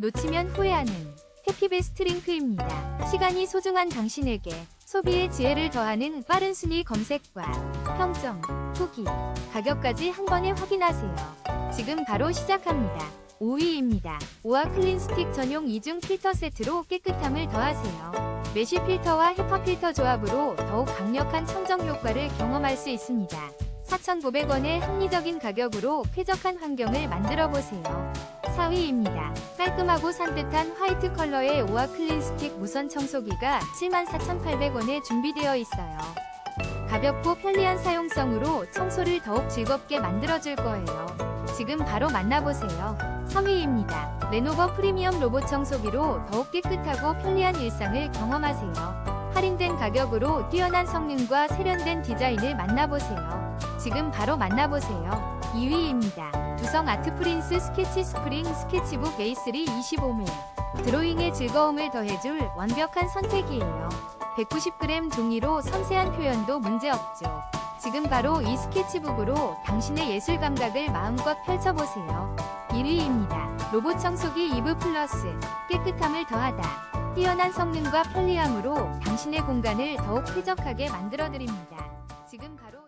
놓치면 후회하는 해피베스트 링크입니다. 시간이 소중한 당신에게 소비의 지혜를 더하는 빠른 순위 검색과 평점, 후기, 가격까지 한 번에 확인하세요. 지금 바로 시작합니다. 5위입니다. 오아 클린 스틱 전용 2중 필터 세트로 깨끗함을 더하세요. 메쉬 필터와 헤파 필터 조합으로 더욱 강력한 청정 효과를 경험할 수 있습니다. 4,900원의 합리적인 가격으로 쾌적한 환경을 만들어 보세요. 4위입니다. 깔끔하고 산뜻한 화이트 컬러의 오아 클린 스틱 무선 청소기가 74,800원에 준비되어 있어요. 가볍고 편리한 사용성으로 청소를 더욱 즐겁게 만들어줄 거예요. 지금 바로 만나보세요. 3위입니다. 레노버 프리미엄 로봇 청소기로 더욱 깨끗하고 편리한 일상을 경험하세요. 할인된 가격으로 뛰어난 성능과 세련된 디자인을 만나보세요. 지금 바로 만나보세요. 2위입니다. 두성 아트 프린스 스케치 스프링 스케치북 A3 25mm. 드로잉의 즐거움을 더해줄 완벽한 선택이에요. 190g 종이로 섬세한 표현도 문제없죠. 지금 바로 이 스케치북으로 당신의 예술 감각을 마음껏 펼쳐보세요. 1위입니다. 로봇 청소기 이브 플러스. 깨끗함을 더하다. 뛰어난 성능과 편리함으로 당신의 공간을 더욱 쾌적하게 만들어드립니다. 지금 바로